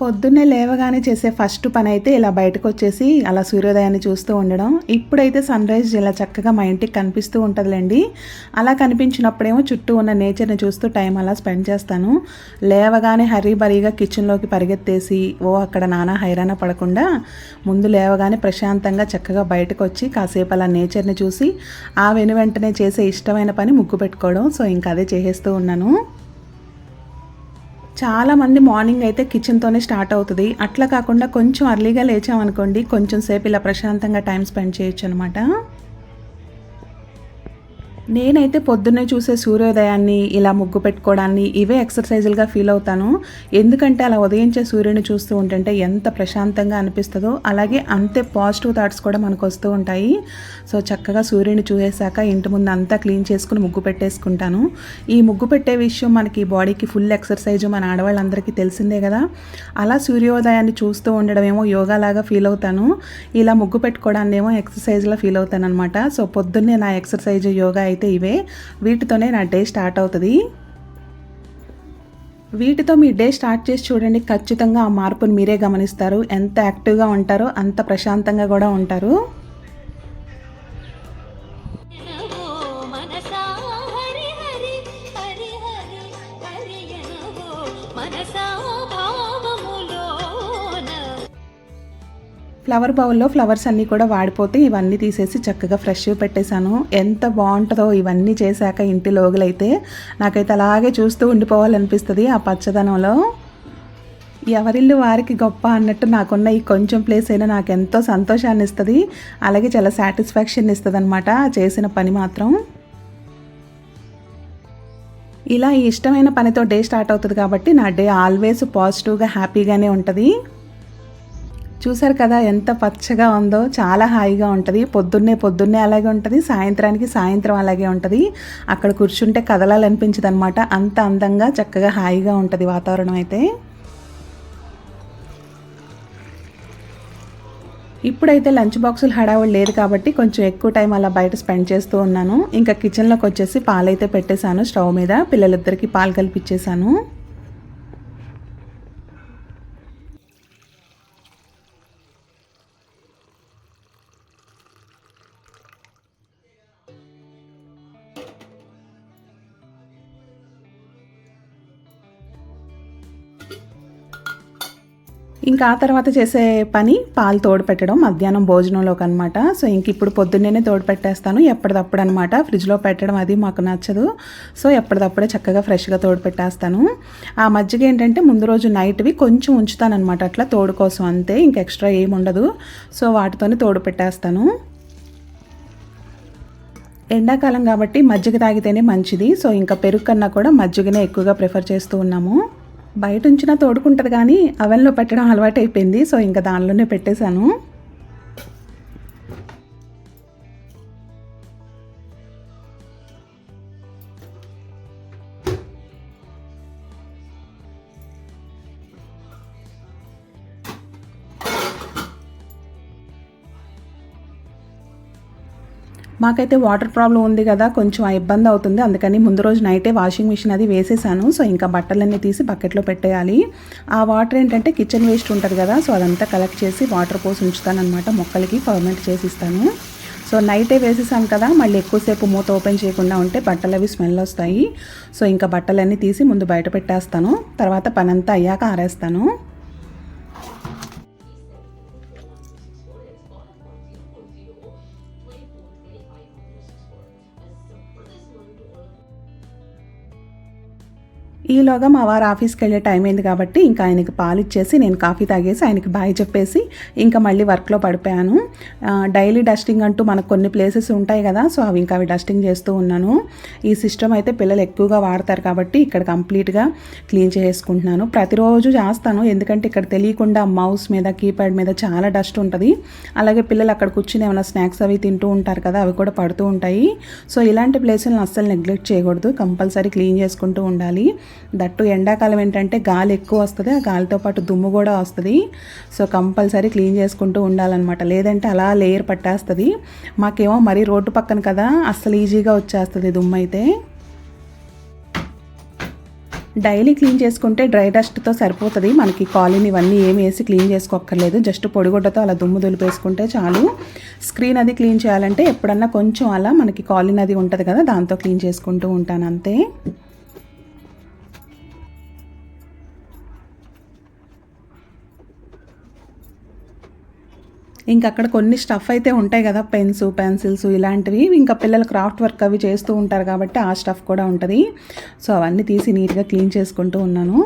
పొద్దున్నే లేవగానే చేసే ఫస్ట్ పని అయితే ఇలా బయటకు వచ్చేసి అలా సూర్యోదయాన్ని చూస్తూ ఉండడం. ఇప్పుడైతే సన్ రైజ్ ఇలా చక్కగా మా ఇంటికి కనిపిస్తూ ఉంటుందిలేండి. అలా కనిపించినప్పుడేమో చుట్టూ ఉన్న నేచర్ని చూస్తూ టైం అలా స్పెండ్ చేస్తాను. లేవగానే హరీ బరీగా కిచెన్లోకి పరిగెత్తేసి ఓ అక్కడ నానా హైరాణ పడకుండా ముందు లేవగానే ప్రశాంతంగా చక్కగా బయటకు వచ్చి కాసేపు అలా నేచర్ని చూసి ఆ వెను వెంటనే చేసే ఇష్టమైన పని ముగ్గు పెట్టుకోవడం. సో ఇంకా అదే చేసేస్తూ ఉన్నాను. చాలామంది మార్నింగ్ అయితే కిచెన్తోనే స్టార్ట్ అవుతుంది. అట్లా కాకుండా కొంచెం అర్లీగా లేచామనుకోండి కొంచెం సేపు ఇలా ప్రశాంతంగా టైం స్పెండ్ చేయొచ్చు అనమాట నేనైతే పొద్దున్నే చూసే సూర్యోదయాన్ని ఇలా ముగ్గు పెట్టుకోవడాన్ని ఇవే ఎక్సర్సైజులుగా ఫీల్ అవుతాను. ఎందుకంటే అలా ఉదయించే సూర్యుని చూస్తూ ఉంటుంటే ఎంత ప్రశాంతంగా అనిపిస్తుందో అలాగే అంతే పాజిటివ్ థాట్స్ కూడా మనకు వస్తూ ఉంటాయి. సో చక్కగా సూర్యుని చూసేశాక ఇంటి ముందు అంతా క్లీన్ చేసుకుని ముగ్గు పెట్టేసుకుంటాను. ఈ ముగ్గు పెట్టే విషయం మనకి బాడీకి ఫుల్ ఎక్సర్సైజ్ మన ఆడవాళ్ళందరికీ తెలిసిందే కదా. అలా సూర్యోదయాన్ని చూస్తూ ఉండడం ఏమో లాగా ఫీల్ అవుతాను. ఇలా ముగ్గు పెట్టుకోవడాన్ని ఏమో ఎక్సర్సైజ్లా ఫీల్ అవుతాను అనమాట సో పొద్దున్నే నా ఎక్సర్సైజ్ యోగా అయితే ఇవే. వీటితోనే నా డే స్టార్ట్ అవుతుంది. వీటితో మీ డే స్టార్ట్ చేసి చూడండి ఖచ్చితంగా ఆ మార్పును మీరే గమనిస్తారు. ఎంత యాక్టివ్గా ఉంటారో అంత ప్రశాంతంగా కూడా ఉంటారు. ఫ్లవర్ బౌల్లో ఫ్లవర్స్ అన్నీ కూడా వాడిపోతే ఇవన్నీ తీసేసి చక్కగా ఫ్రెష్ పెట్టేశాను. ఎంత బాగుంటుందో ఇవన్నీ చేశాక ఇంటి లోగులైతే నాకైతే అలాగే చూస్తూ ఉండిపోవాలనిపిస్తుంది ఆ పచ్చదనంలో. ఎవరిల్లు వారికి గొప్ప అన్నట్టు నాకున్న ఈ కొంచెం ప్లేస్ అయినా నాకు ఎంతో సంతోషాన్ని ఇస్తుంది అలాగే చాలా సాటిస్ఫాక్షన్ ఇస్తుంది అనమాట చేసిన పని మాత్రం. ఇలా ఈ ఇష్టమైన పనితో డే స్టార్ట్ అవుతుంది కాబట్టి నా డే ఆల్వేస్ పాజిటివ్గా హ్యాపీగానే ఉంటుంది. చూసారు కదా ఎంత పచ్చగా ఉందో? చాలా హాయిగా ఉంటుంది. పొద్దున్నే పొద్దున్నే అలాగే ఉంటుంది. సాయంత్రానికి సాయంత్రం అలాగే ఉంటుంది. అక్కడ కూర్చుంటే కదలాలనిపించదు అనమాట అంత అందంగా చక్కగా హాయిగా ఉంటుంది వాతావరణం అయితే. ఇప్పుడైతే లంచ్ బాక్సులు హడావుడు లేదు కాబట్టి కొంచెం ఎక్కువ టైం అలా బయట స్పెండ్ చేస్తూ ఉన్నాను. ఇంకా కిచెన్లోకి వచ్చేసి పాలైతే పెట్టేశాను స్టవ్ మీద. పిల్లలిద్దరికి పాలు కలిపించేశాను. ఇంకా ఆ తర్వాత చేసే పని పాలు తోడు పెట్టడం మధ్యాహ్నం భోజనంలోకి అనమాట సో ఇంక ఇప్పుడు పొద్దున్నేనే తోడు పెట్టేస్తాను ఎప్పటిదప్పుడు అనమాట ఫ్రిడ్జ్లో పెట్టడం అది మాకు నచ్చదు. సో ఎప్పటిదప్పుడే చక్కగా ఫ్రెష్గా తోడు పెట్టేస్తాను ఆ మజ్జిగ ఏంటంటే ముందు రోజు నైట్వి కొంచెం ఉంచుతాను అనమాట అట్లా తోడు కోసం అంతే. ఇంక ఎక్స్ట్రా ఏమి ఉండదు సో వాటితోనే తోడు పెట్టేస్తాను ఎండాకాలం కాబట్టి మజ్జిగ తాగితేనే మంచిది. సో ఇంకా పెరుగు కన్నా కూడా మజ్జిగనే ఎక్కువగా ప్రిఫర్ చేస్తూ ఉన్నాము. బయట ఉంచినా తోడుకుంటుంది కానీ అవెన్లో పెట్టడం అలవాటు అయిపోయింది సో ఇంకా దానిలోనే పెట్టేశాను. మాకైతే వాటర్ ప్రాబ్లం ఉంది కదా కొంచెం ఇబ్బంది అవుతుంది. అందుకని ముందు రోజు నైటే వాషింగ్ మిషన్ అది వేసేసాను. సో ఇంకా బట్టలన్నీ తీసి బకెట్లో పెట్టేయాలి. ఆ వాటర్ ఏంటంటే కిచెన్ వేస్ట్ ఉంటుంది కదా సో అదంతా కలెక్ట్ చేసి వాటర్ పోసి ఉంచుతానమాట మొక్కలకి ఫర్మెంట్ చేసి ఇస్తాను. సో నైటే వేసేసాం కదా మళ్ళీ ఎక్కువసేపు మూత ఓపెన్ చేయకుండా ఉంటే బట్టలు అవి స్మెల్ వస్తాయి. సో ఇంకా బట్టలన్నీ తీసి ముందు బయట పెట్టేస్తాను. తర్వాత పనంతా అయ్యాక ఆరేస్తాను. ఈలోగా మా వారు ఆఫీస్కి వెళ్ళే టైం అయింది కాబట్టి ఇంకా ఆయనకి పాలు ఇచ్చేసి నేను కాఫీ తాగేసి ఆయనకి బాయ్ చెప్పేసి ఇంకా మళ్ళీ వర్క్లో పడిపోయాను. డైలీ డస్టింగ్ అంటూ మనకు కొన్ని ప్లేసెస్ ఉంటాయి కదా సో అవి ఇంకా అవి డస్టింగ్ చేస్తూ ఉన్నాను. ఈ సిస్టమ్ అయితే పిల్లలు ఎక్కువగా వాడతారు కాబట్టి ఇక్కడ కంప్లీట్గా క్లీన్ చేసుకుంటున్నాను. ప్రతిరోజు చేస్తాను ఎందుకంటే ఇక్కడ తెలియకుండా మౌస్ మీద కీప్యాడ్ మీద చాలా డస్ట్ ఉంటుంది. అలాగే పిల్లలు అక్కడ కూర్చుని ఏమైనా స్నాక్స్ అవి తింటూ ఉంటారు కదా అవి కూడా పడుతూ ఉంటాయి. సో ఇలాంటి ప్లేసులను అస్సలు నెగ్లెక్ట్ చేయకూడదు కంపల్సరీ క్లీన్ చేసుకుంటూ ఉండాలి. దట్టు ఎండాకాలం ఏంటంటే గాలి ఎక్కువ వస్తుంది ఆ గాలితో పాటు దుమ్ము కూడా వస్తుంది. సో కంపల్సరీ క్లీన్ చేసుకుంటూ ఉండాలన్నమాట. లేదంటే అలా లేయర్ పట్టేస్తుంది. మాకేమో మరీ రోడ్డు పక్కన కదా అస్సలు ఈజీగా వచ్చేస్తుంది దుమ్ము అయితే. డైలీ క్లీన్ చేసుకుంటే డ్రై డస్ట్తో సరిపోతుంది. మనకి కాలిన్ ఇవన్నీ ఏమి వేసి క్లీన్ చేసుకోక్కర్లేదు. జస్ట్ పొడిగుడ్డతో అలా దుమ్ము దులిపేసుకుంటే చాలు. స్క్రీన్ అది క్లీన్ చేయాలంటే ఎప్పుడన్నా కొంచెం అలా మనకి కాలిన్ అది ఉంటుంది కదా దాంతో క్లీన్ చేసుకుంటూ ఉంటాను అంతే. ఇంకా అక్కడ కొన్ని స్టఫ్ అయితే ఉంటాయి కదా పెన్స్ పెన్సిల్స్ ఇలాంటివి. ఇంకా పిల్లలు క్రాఫ్ట్ వర్క్ అవి చేస్తూ ఉంటారు కాబట్టి ఆ స్టఫ్ కూడా ఉంటుంది. సో అవన్నీ తీసి నీట్గా క్లీన్ చేసుకుంటూ ఉన్నాను.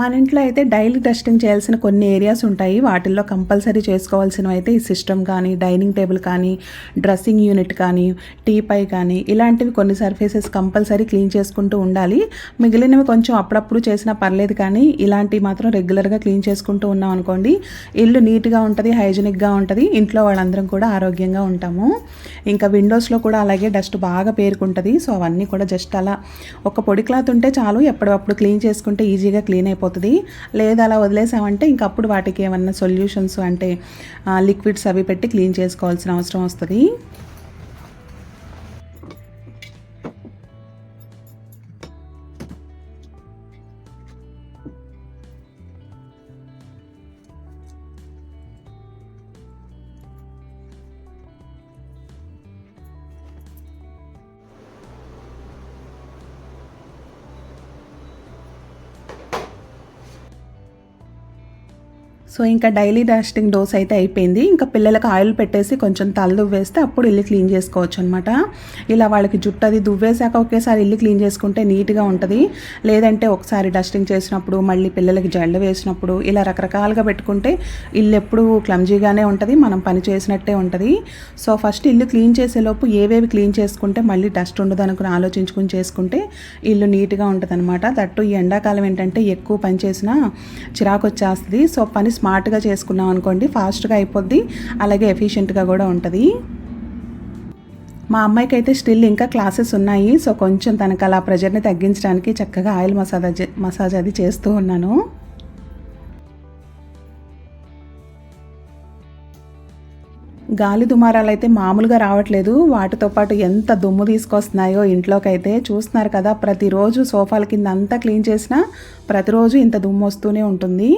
మన ఇంట్లో అయితే డైలీ డస్టింగ్ చేయాల్సిన కొన్ని ఏరియాస్ ఉంటాయి. వాటిల్లో కంపల్సరీ చేసుకోవాల్సినవి అయితే ఈ సిస్టమ్ కానీ డైనింగ్ టేబుల్ కానీ డ్రెస్సింగ్ యూనిట్ కానీ టీపై కానీ ఇలాంటివి కొన్ని సర్ఫేసెస్ కంపల్సరీ క్లీన్ చేసుకుంటూ ఉండాలి. మిగిలినవి కొంచెం అప్పుడప్పుడు చేసినా పర్లేదు కానీ ఇలాంటివి మాత్రం రెగ్యులర్గా క్లీన్ చేసుకుంటూ ఉన్నాం అనుకోండి. ఇల్లు నీట్గా ఉంటుంది హైజీనిక్గా ఉంటుంది. ఇంట్లో వాళ్ళందరం కూడా ఆరోగ్యంగా ఉంటాము. ఇంకా విండోస్లో కూడా అలాగే డస్ట్ బాగా పేరుకుంటుంది. సో అవన్నీ కూడా జస్ట్ అలా ఒక పొడి క్లాత్ ఉంటే చాలు. ఎప్పటికప్పుడు క్లీన్ చేసుకుంటే ఈజీగా క్లీన్ అయిపోతుంది. లేదా అలా వదిలేసామంటే ఇంకప్పుడు వాటికి ఏమన్నా సొల్యూషన్స్ అంటే లిక్విడ్స్ అవి పెట్టి క్లీన్ చేసుకోవాల్సిన అవసరం వస్తుంది. సో ఇంకా డైలీ డస్టింగ్ డోస్ అయితే అయిపోయింది. ఇంకా పిల్లలకు ఆయిల్ పెట్టేసి కొంచెం తల దువ్వేస్తే అప్పుడు ఇల్లు క్లీన్ చేసుకోవచ్చు అనమాట ఇలా వాళ్ళకి జుట్టు అది దువ్వేశాక ఒకేసారి ఇల్లు క్లీన్ చేసుకుంటే నీట్గా ఉంటుంది. లేదంటే ఒకసారి డస్టింగ్ చేసినప్పుడు మళ్ళీ పిల్లలకి జెండ వేసినప్పుడు ఇలా రకరకాలుగా పెట్టుకుంటే ఇల్లు ఎప్పుడు క్లమ్జీగానే ఉంటుంది. మనం పని చేసినట్టే ఉంటుంది. సో ఫస్ట్ ఇల్లు క్లీన్ చేసేలోపు ఏవేవి క్లీన్ చేసుకుంటే మళ్ళీ డస్ట్ ఉండదు అనుకుని ఆలోచించుకుని చేసుకుంటే ఇల్లు నీట్గా ఉంటుంది అనమాట దట్టు ఈ ఎండాకాలం ఏంటంటే ఎక్కువ పని చేసినా చిరాకు వచ్చేస్తుంది. సో పని స్మార్ట్గా చేసుకున్నాం అనుకోండి ఫాస్ట్గా అయిపోద్ది అలాగే ఎఫిషియెంట్గా కూడా ఉంటుంది. మా అమ్మాయికి అయితే స్టిల్ ఇంకా క్లాసెస్ ఉన్నాయి సో కొంచెం తనకు అలా ప్రెజర్ని తగ్గించడానికి చక్కగా ఆయిల్ మసాజ్ మసాజ్ అది చేస్తూ ఉన్నాను. గాలి దుమారాలు అయితే మామూలుగా రావట్లేదు వాటితో పాటు ఎంత దుమ్ము తీసుకొస్తున్నాయో ఇంట్లోకైతే చూస్తున్నారు కదా ప్రతిరోజు సోఫాల కింద అంతా క్లీన్ చేసినా ప్రతిరోజు ఇంత దుమ్ము వస్తూనే ఉంటుంది.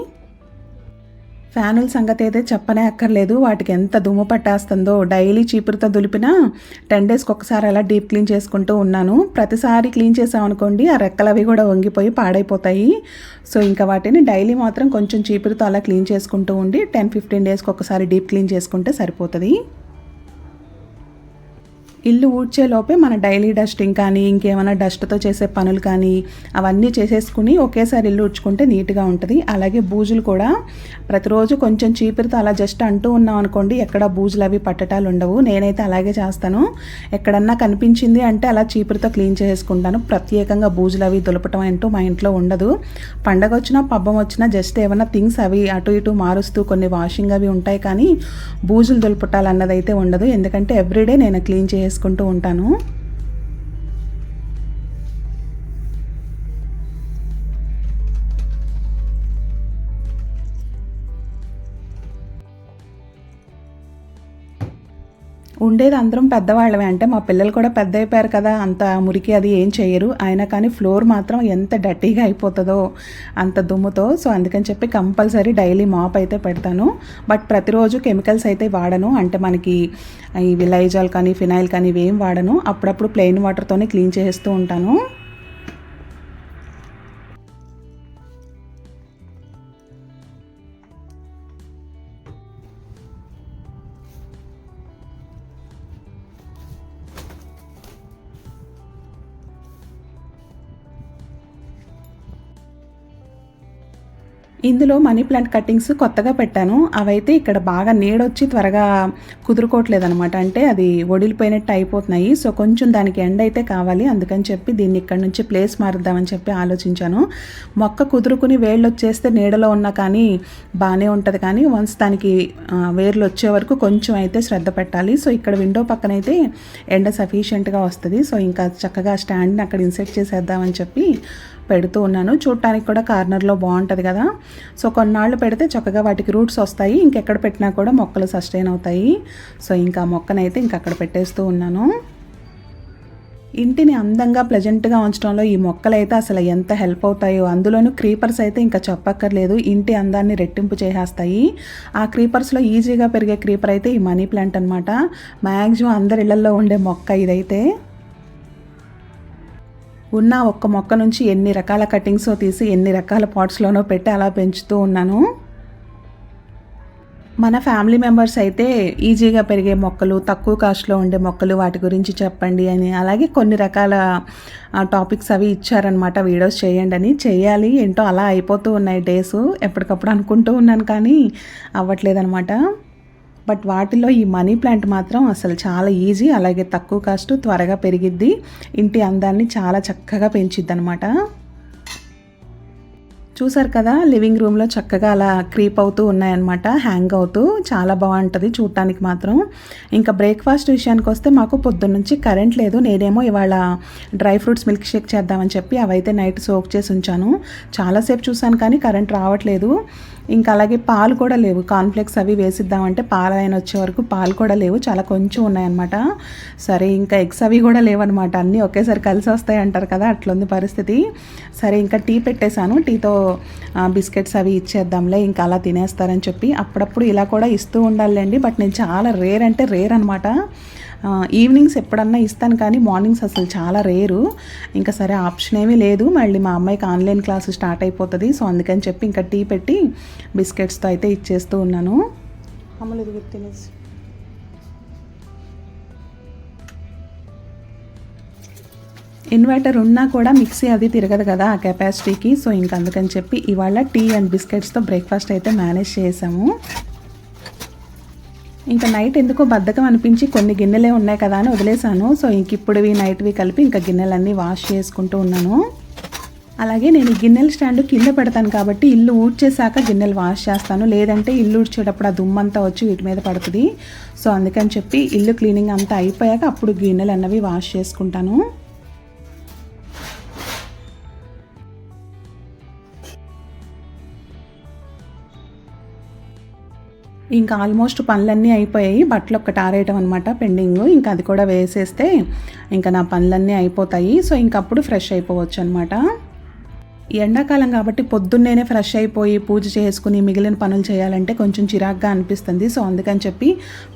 ఫ్యానుల సంగతి అయితే చెప్పనే అక్కర్లేదు. వాటికి ఎంత దుమ్ము పట్టేస్తుందో డైలీ చీపురుతో దులిపినా టెన్ డేస్కి ఒకసారి అలా డీప్ క్లీన్ చేసుకుంటూ ఉన్నాను. ప్రతిసారి క్లీన్ చేసామనుకోండి ఆ రెక్కలు అవి కూడా వంగిపోయి పాడైపోతాయి. సో ఇంకా వాటిని డైలీ మాత్రం కొంచెం చీపురుతో అలా క్లీన్ చేసుకుంటూ ఉండి టెన్ ఫిఫ్టీన్ డేస్కి ఒకసారి డీప్ క్లీన్ చేసుకుంటే సరిపోతుంది. ఇల్లు ఊడ్చే లోపే మన డైలీ డస్టింగ్ కానీ ఇంకేమైనా డస్ట్తో చేసే పనులు కానీ అవన్నీ చేసేసుకుని ఒకేసారి ఇల్లు ఊడ్చుకుంటే నీట్గా ఉంటుంది. అలాగే బూజులు కూడా ప్రతిరోజు కొంచెం చీపురుతో అలా జస్ట్ అంటూ ఉన్నాం అనుకోండి ఎక్కడ బూజులు అవి పట్టటాలు ఉండవు. నేనైతే అలాగే చేస్తాను. ఎక్కడన్నా కనిపించింది అంటే అలా చీపురుతో క్లీన్ చేసుకుంటాను ప్రత్యేకంగా బూజులు అవి దులపటం అంటూ మా ఇంట్లో ఉండదు. పండగ వచ్చినా పబ్బం వచ్చినా జస్ట్ ఏమైనా థింగ్స్ అవి అటు ఇటు మారుస్తూ కొన్ని వాషింగ్ అవి ఉంటాయి కానీ బూజులు దులపటాలన్నది అయితే ఉండదు. ఎందుకంటే ఎవ్రీడే నేను క్లీన్ చేసుకుంటూ ఉంటాను. ఉండేది అందరం పెద్దవాళ్ళమే. అంటే మా పిల్లలు కూడా పెద్ద అయిపోయారు కదా అంత మురికి అది ఏం చేయరు. అయినా కానీ ఫ్లోర్ మాత్రం ఎంత డర్టీగా అయిపోతుందో అంత దుమ్ముతో. సో అందుకని చెప్పి కంపల్సరీ డైలీ మాప్ అయితే పెడతాను. బట్ ప్రతిరోజు కెమికల్స్ అయితే వాడను. అంటే మనకి ఈ విలైజాల్ కానీ ఫినాయిల్ కానీ ఇవేం వాడను. అప్పుడప్పుడు ప్లెయిన్ వాటర్తోనే క్లీన్ చేస్తూ ఉంటాను. ఇందులో మనీ ప్లాంట్ కట్టింగ్స్ కొత్తగా పెట్టాను. అవైతే ఇక్కడ బాగా నీడొచ్చి త్వరగా కుదురుకోవట్లేదు అనమాట అంటే అది ఒడిలిపోయినట్టు అయిపోతున్నాయి. సో కొంచెం దానికి ఎండ అయితే కావాలి. అందుకని చెప్పి దీన్ని ఇక్కడ నుంచి ప్లేస్ మారుద్దామని చెప్పి ఆలోచించాను. మొక్క కుదురుకుని వేళ్ళు వచ్చేస్తే నీడలో ఉన్నా కానీ బాగానే ఉంటుంది. కానీ వన్స్ దానికి వేర్లు వచ్చే వరకు కొంచెం అయితే శ్రద్ధ పెట్టాలి. సో ఇక్కడ విండో పక్కన అయితే ఎండ సఫిషియెంట్గా వస్తుంది. సో ఇంకా చక్కగా స్టాండ్ని అక్కడ ఇన్సెట్ చేసేద్దామని చెప్పి పెడుతూ ఉన్నాను. చూడటానికి కూడా కార్నర్లో బాగుంటుంది కదా. సో కొన్నాళ్ళు పెడితే చక్కగా వాటికి రూట్స్ వస్తాయి. ఇంకెక్కడ పెట్టినా కూడా మొక్కలు సస్టైన్ అవుతాయి. సో ఇంకా మొక్కనైతే ఇంక అక్కడ పెట్టేస్తూ ఉన్నాను. ఇంటిని అందంగా ప్లెజెంట్గా ఉంచడంలో ఈ మొక్కలు అయితే అసలు ఎంత హెల్ప్ అవుతాయో అందులోనూ క్రీపర్స్ అయితే ఇంకా చెప్పక్కర్లేదు. ఇంటి అందాన్ని రెట్టింపు చేసేస్తాయి. ఆ క్రీపర్స్లో ఈజీగా పెరిగే క్రీపర్ అయితే ఈ మనీ ప్లాంట్ అనమాట మ్యాక్సిమం అందరి ఇళ్ళలో ఉండే మొక్క ఇదైతే. ఉన్న ఒక్క మొక్క నుంచి ఎన్ని రకాల కటింగ్స్ తీసి ఎన్ని రకాల పాట్స్లోనో పెట్టి అలా పెంచుతూ ఉన్నాను. మన ఫ్యామిలీ మెంబర్స్ అయితే ఈజీగా పెరిగే మొక్కలు తక్కువ కాస్ట్లో ఉండే మొక్కలు వాటి గురించి చెప్పండి అని అలాగే కొన్ని రకాల టాపిక్స్ అవి ఇచ్చారనమాట వీడియోస్ చేయండి అని. చేయాలి ఏంటో అలా అయిపోతూ ఉన్నాయి డేస్ ఎప్పటికప్పుడు అనుకుంటూ ఉన్నాను కానీ అవ్వట్లేదనమాట బట్ వాటిలో ఈ మనీ ప్లాంట్ మాత్రం అసలు చాలా ఈజీ అలాగే తక్కువ కాస్ట్ త్వరగా పెరిగిద్ది. ఇంటి అందాన్ని చాలా చక్కగా పెంచిద్ది అనమాట చూసారు కదా లివింగ్ రూమ్లో చక్కగా అలా క్రీప్ అవుతూ ఉన్నాయన్నమాట హ్యాంగ్ అవుతూ. చాలా బాగుంటుంది చూడటానికి మాత్రం. ఇంకా బ్రేక్ఫాస్ట్ విషయానికి వస్తే మాకు పొద్దున్న నుంచి కరెంట్ లేదు. నేనేమో ఇవాళ డ్రై ఫ్రూట్స్ మిల్క్ షేక్ చేద్దామని చెప్పి అవైతే నైట్ సోక్ చేసి ఉంచాను. చాలాసేపు చూశాను కానీ కరెంట్ రావట్లేదు. ఇంకా అలాగే పాలు కూడా లేవు. కాన్ఫ్లెక్స్ అవి వేసిద్దామంటే పాలు ఆయన వచ్చే వరకు పాలు కూడా లేవు. చాలా కొంచెం ఉన్నాయన్నమాట. సరే ఇంకా ఎగ్స్ అవి కూడా లేవన్నమాట. అన్నీ ఒకేసారి కలిసి వస్తాయి అంటారు కదా అట్లుంది పరిస్థితి. సరే ఇంకా టీ పెట్టేశాను. టీతో బిస్కెట్స్ అవి ఇచ్చేద్దాంలే ఇంకా అలా తినేస్తారని చెప్పి అప్పుడప్పుడు ఇలా కూడా ఇస్తూ ఉండాలండి బట్ నేను చాలా రేర్ అంటే రేర్ అనమాట ఈవినింగ్స్ ఎప్పుడన్నా ఇస్తాను కానీ మార్నింగ్స్ అసలు చాలా రేరు. ఇంకా సరే ఆప్షన్ ఏమీ లేదు. మళ్ళీ మా అమ్మాయికి ఆన్లైన్ క్లాస్ స్టార్ట్ అయిపోతుంది. సో అందుకని చెప్పి ఇంకా టీ పెట్టి బిస్కెట్స్తో అయితే ఇచ్చేస్తూ ఉన్నాను. అమ్మలు ఇది తినేసి. ఇన్వర్టర్ ఉన్నా కూడా మిక్సీ అది తిరగదు కదా ఆ కెపాసిటీకి సో ఇంక అందుకని చెప్పి ఇవాళ టీ అండ్ బిస్కెట్స్తో బ్రేక్ఫాస్ట్ అయితే మేనేజ్ చేసాము. ఇంకా నైట్ ఎందుకో బద్ధకం అనిపించి కొన్ని గిన్నెలే ఉన్నాయి కదా అని వదిలేశాను. సో ఇంక ఇప్పుడువి నైట్వి కలిపి ఇంకా గిన్నెలన్నీ వాష్ చేసుకుంటూ ఉన్నాను. అలాగే నేను ఈ గిన్నెల స్టాండ్ కింద పెడతాను కాబట్టి ఇల్లు ఊడ్చేశాక గిన్నెలు వాష్ చేస్తాను. లేదంటే ఇల్లు ఊడ్చేటప్పుడు ఆ దుమ్మంతా వచ్చి వీటి మీద పడుతుంది. సో అందుకని చెప్పి ఇల్లు క్లీనింగ్ అంతా అయిపోయాక అప్పుడు గిన్నెలు అన్నవి వాష్ చేసుకుంటాను. ఇంకా ఆల్మోస్ట్ పనులన్నీ అయిపోయాయి. బట్టలు ఒక్కటి ఆరేయటం అనమాట పెండింగ్. ఇంకా అది కూడా వేసేస్తే ఇంకా నా పనులన్నీ అయిపోతాయి. సో ఇంకప్పుడు ఫ్రెష్ అయిపోవచ్చు అనమాట ఎండాకాలం కాబట్టి పొద్దున్నేనే ఫ్రెష్ అయిపోయి పూజ చేసుకుని మిగిలిన పనులు చేయాలంటే కొంచెం చిరాగ్గా అనిపిస్తుంది. సో అందుకని చెప్పి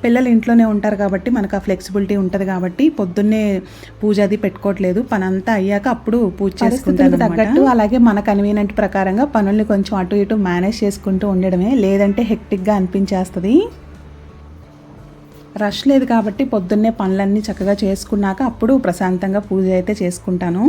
పిల్లలు ఇంట్లోనే ఉంటారు కాబట్టి మనకు ఆ ఫ్లెక్సిబిలిటీ ఉంటుంది కాబట్టి పొద్దున్నే పూజ అది పెట్టుకోవట్లేదు. పని అంతా అయ్యాక అప్పుడు పూజ చేసుకుంటాను తగ్గట్టు అలాగే మన కన్వీనియంట్ ప్రకారంగా పనుల్ని కొంచెం అటు ఇటు మేనేజ్ చేసుకుంటూ ఉండడమే లేదంటే హెక్టిక్గా అనిపించేస్తుంది. రష్ లేదు కాబట్టి పొద్దున్నే పనులన్నీ చక్కగా చేసుకున్నాక అప్పుడు ప్రశాంతంగా పూజ అయితే చేసుకుంటాను.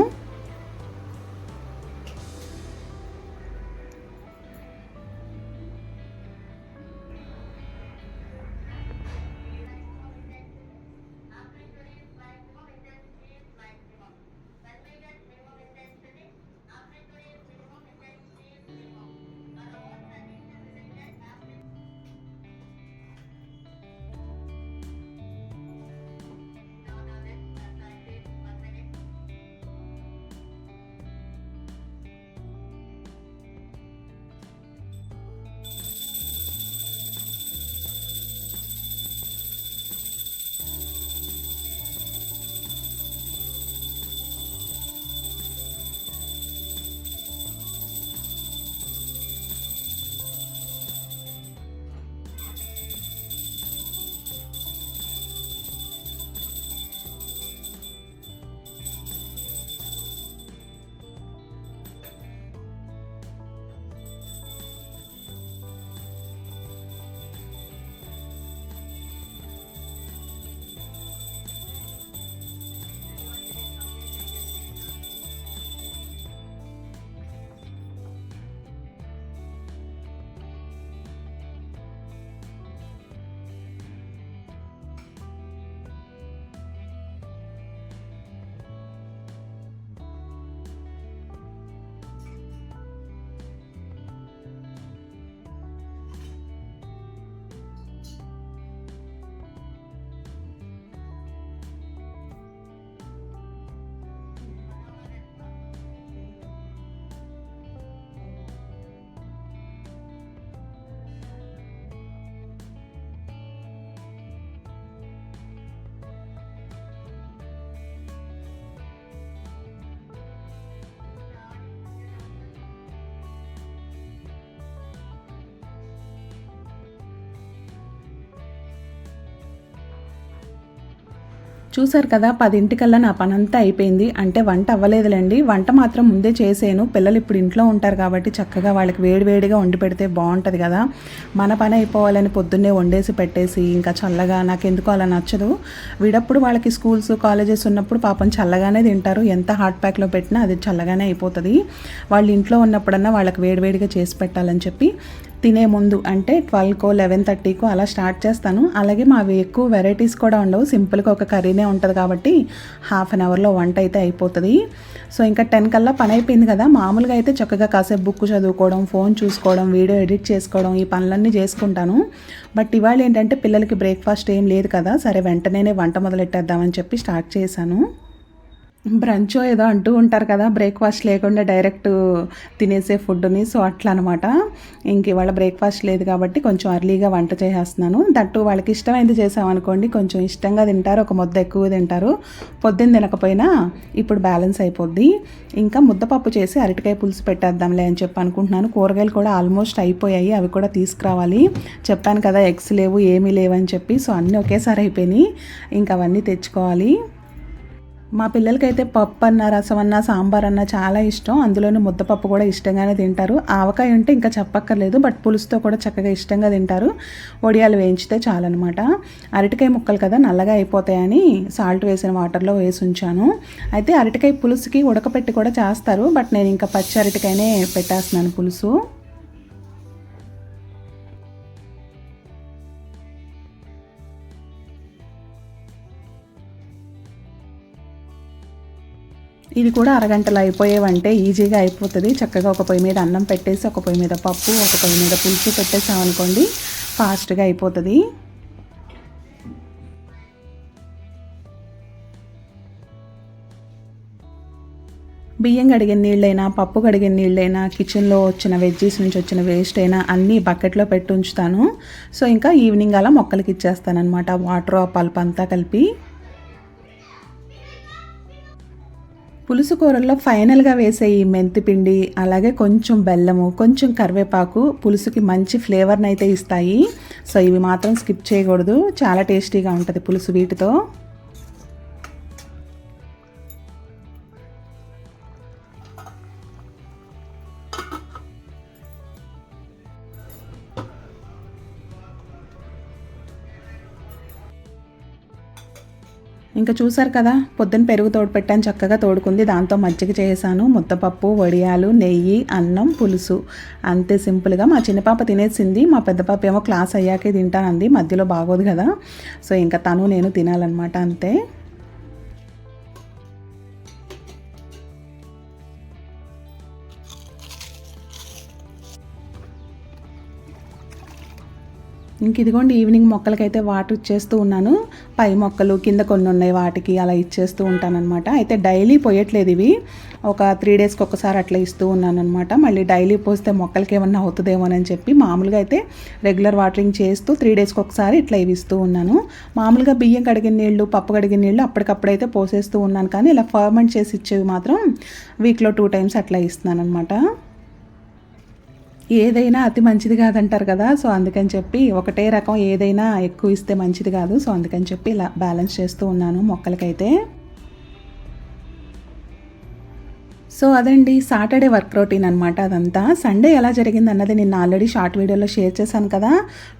చూసారు కదా పదింటికల్లా నా పనంతా అయిపోయింది. అంటే వంట అవ్వలేదులేండి. వంట మాత్రం ముందే చేసాను పిల్లలు ఇప్పుడు ఇంట్లో ఉంటారు కాబట్టి చక్కగా వాళ్ళకి వేడివేడిగా వండి పెడితే బాగుంటుంది కదా. మన పని అయిపోవాలని పొద్దున్నే వండేసి పెట్టేసి ఇంకా చల్లగా నాకు ఎందుకు అలా నచ్చదు. వీడప్పుడు వాళ్ళకి స్కూల్స్ కాలేజెస్ ఉన్నప్పుడు పాపం చల్లగానే తింటారు. ఎంత హాట్ ప్యాక్లో పెట్టినా అది చల్లగానే అయిపోతుంది. వాళ్ళు ఇంట్లో ఉన్నప్పుడన్నా వాళ్ళకి వేడివేడిగా చేసి పెట్టాలని చెప్పి తినే ముందు అంటే ట్వెల్వ్కో లెవెన్ థర్టీకో అలా స్టార్ట్ చేస్తాను. అలాగే మావి ఎక్కువ వెరైటీస్ కూడా ఉండవు. సింపుల్గా ఒక కర్రీనే ఉంటుంది కాబట్టి హాఫ్ అన్ అవర్లో వంట అయితే అయిపోతుంది. సో ఇంకా టెన్ కల్లా పని అయిపోయింది కదా. మామూలుగా అయితే చక్కగా కాసేపు బుక్ చదువుకోవడం ఫోన్ చూసుకోవడం వీడియో ఎడిట్ చేసుకోవడం ఈ పనులన్నీ చేసుకుంటాను. బట్ ఇవాళ ఏంటంటే పిల్లలకి బ్రేక్ఫాస్ట్ ఏం లేదు కదా. సరే వెంటనే వంట మొదలెట్టేద్దామని చెప్పి స్టార్ట్ చేశాను. బ్రంచో ఏదో అంటూ ఉంటారు కదా బ్రేక్ఫాస్ట్ లేకుండా డైరెక్ట్ తినేసే ఫుడ్ని సో అట్లా అనమాట ఇంక ఇవాళ బ్రేక్ఫాస్ట్ లేదు కాబట్టి కొంచెం అర్లీగా వంట చేసేస్తున్నాను. దట్టు వాళ్ళకి ఇష్టమైంది చేసామనుకోండి కొంచెం ఇష్టంగా తింటారు ఒక ముద్ద ఎక్కువ తింటారు. పొద్దున్న తినకపోయినా ఇప్పుడు బ్యాలెన్స్ అయిపోద్ది. ఇంకా ముద్దపప్పు చేసి అరటికాయ పులుసు పెట్టేద్దాంలే అని చెప్పి అనుకుంటున్నాను. కూరగాయలు కూడా ఆల్మోస్ట్ అయిపోయాయి అవి కూడా తీసుకురావాలి. చెప్పాను కదా ఎగ్స్ లేవు ఏమీ లేవు అని చెప్పి. సో అన్నీ ఒకేసారి అయిపోయినాయి. ఇంకా అవన్నీ తెచ్చుకోవాలి. మా పిల్లలకైతే పప్పు అన్న రసం అన్న సాంబార్ అన్న చాలా ఇష్టం. అందులోనే ముద్దపప్పు కూడా ఇష్టంగానే తింటారు. ఆవకాయ ఉంటే ఇంకా చెప్పక్కర్లేదు బట్ పులుసుతో కూడా చక్కగా ఇష్టంగా తింటారు. వడియాలు వేయించితే చాలన్నమాట. అరటికాయ ముక్కలు కదా నల్లగా అయిపోతాయని సాల్ట్ వేసిన వాటర్లో వేసి ఉంచాను. అయితే అరటికాయ పులుసుకి ఉడకపెట్టి కూడా చేస్తారు బట్ నేను ఇంకా పచ్చి అరటికాయనే పెట్టేస్తున్నాను పులుసు. ఇది కూడా అరగంటలో అయిపోయేవంటే ఈజీగా అయిపోతుంది. చక్కగా ఒక పొయ్యి మీద అన్నం పెట్టేసి ఒక పొయ్యి మీద పప్పు ఒక పొయ్యి మీద పులుసు పెట్టేసామనుకోండి ఫాస్ట్గా అయిపోతుంది. బియ్యం కడిగిన నీళ్ళైనా పప్పు కడిగిన నీళ్ళైనా కిచెన్లో వచ్చిన వెజ్జీస్ నుంచి వచ్చిన వేస్ట్ అయినా అన్నీ బకెట్లో పెట్టి ఉంచుతాను. సో ఇంకా ఈవినింగ్ అలా మొక్కలకి ఇచ్చేస్తాను అనమాట వాటర్ పల్ప్ అంతా కలిపి. పులుసు కూరల్లో ఫైనల్గా వేసే ఈ మెంతిపిండి అలాగే కొంచెం బెల్లము కొంచెం కరివేపాకు పులుసుకి మంచి ఫ్లేవర్ని అయితే ఇస్తాయి. సో ఇవి మాత్రం స్కిప్ చేయకూడదు. చాలా టేస్టీగా ఉంటుంది పులుసు వీటితో. ఇంకా చూసారు కదా పొద్దున్న పెరుగు తోడు పెట్టాను చక్కగా తోడుకుంది. దాంతో మజ్జిగ చేశాను. ముద్దపప్పు వడియాలు నెయ్యి అన్నం పులుసు. అంతే సింపుల్గా మా చిన్న పాప తినేసింది. మా పెద్ద పాప ఏమో క్లాస్ అయ్యాకే తింటానంది. మధ్యలో బాగోదు కదా. సో ఇంకా తను నేను తినాలన్నమాట అంతే. ఇంక ఇదిగోండి ఈవినింగ్ మొక్కలకైతే వాటర్ ఇచ్చేస్తూ ఉన్నాను. పై మొక్కలు కింద కొన్ని ఉన్నాయి వాటికి అలా ఇచ్చేస్తూ ఉంటానన్నమాట. అయితే డైలీ పోయట్లేదు ఇవి. ఒక త్రీ డేస్కి ఒకసారి అట్లా ఇస్తూ ఉన్నాను అనమాట మళ్ళీ డైలీ పోస్తే మొక్కలకి ఏమన్నా అవుతుందేమోనని చెప్పి మామూలుగా అయితే రెగ్యులర్ వాటరింగ్ చేస్తూ త్రీ డేస్కి ఒకసారి ఇట్లా ఇవి ఇస్తూ ఉన్నాను. మామూలుగా బియ్యం కడిగిన నీళ్ళు పప్పు కడిగిన నీళ్ళు అప్పటికప్పుడైతే పోసేస్తూ ఉన్నాను. కానీ ఇలా ఫర్మెంట్ చేసి ఇచ్చేవి మాత్రం వీక్లో టూ టైమ్స్ అట్లా ఇస్తున్నాను అనమాట ఏదైనా అతి మంచిది కాదంటారు కదా సో అందుకని చెప్పి ఒకటే రకం ఏదైనా ఎక్కువ ఇస్తే మంచిది కాదు. సో అందుకని చెప్పి ఇలా బ్యాలెన్స్ చేస్తూ ఉన్నాను మొక్కలకైతే. సో అదండి సాటర్డే వర్క్ రొటీన్ అనమాట అదంతా. సండే ఎలా జరిగింది అన్నది నేను ఆల్రెడీ షార్ట్ వీడియోలో షేర్ చేశాను కదా.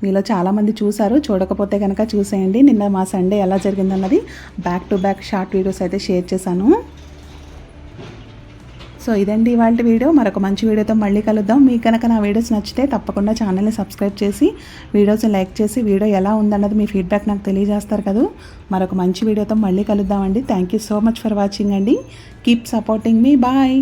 మీలో చాలామంది చూశారు చూడకపోతే కనుక చూసేయండి. నిన్న మా సండే ఎలా జరిగిందన్నది back to back short videos అయితే షేర్ చేశాను. సో ఇదండి ఇవాళ వీడియో. మరొక మంచి వీడియోతో మళ్ళీ కలుద్దాం. మీకు కనుక నా వీడియోస్ నచ్చితే తప్పకుండా ఛానల్ని సబ్స్క్రైబ్ చేసి వీడియోస్ని లైక్ చేసి వీడియో ఎలా ఉందన్నది మీ ఫీడ్బ్యాక్ నాకు తెలియజేస్తారు కదా. మరొక మంచి వీడియోతో మళ్ళీ కలుద్దామండి. Thank you so much for watching అండి. కీప్ సపోర్టింగ్ మీ. బాయ్.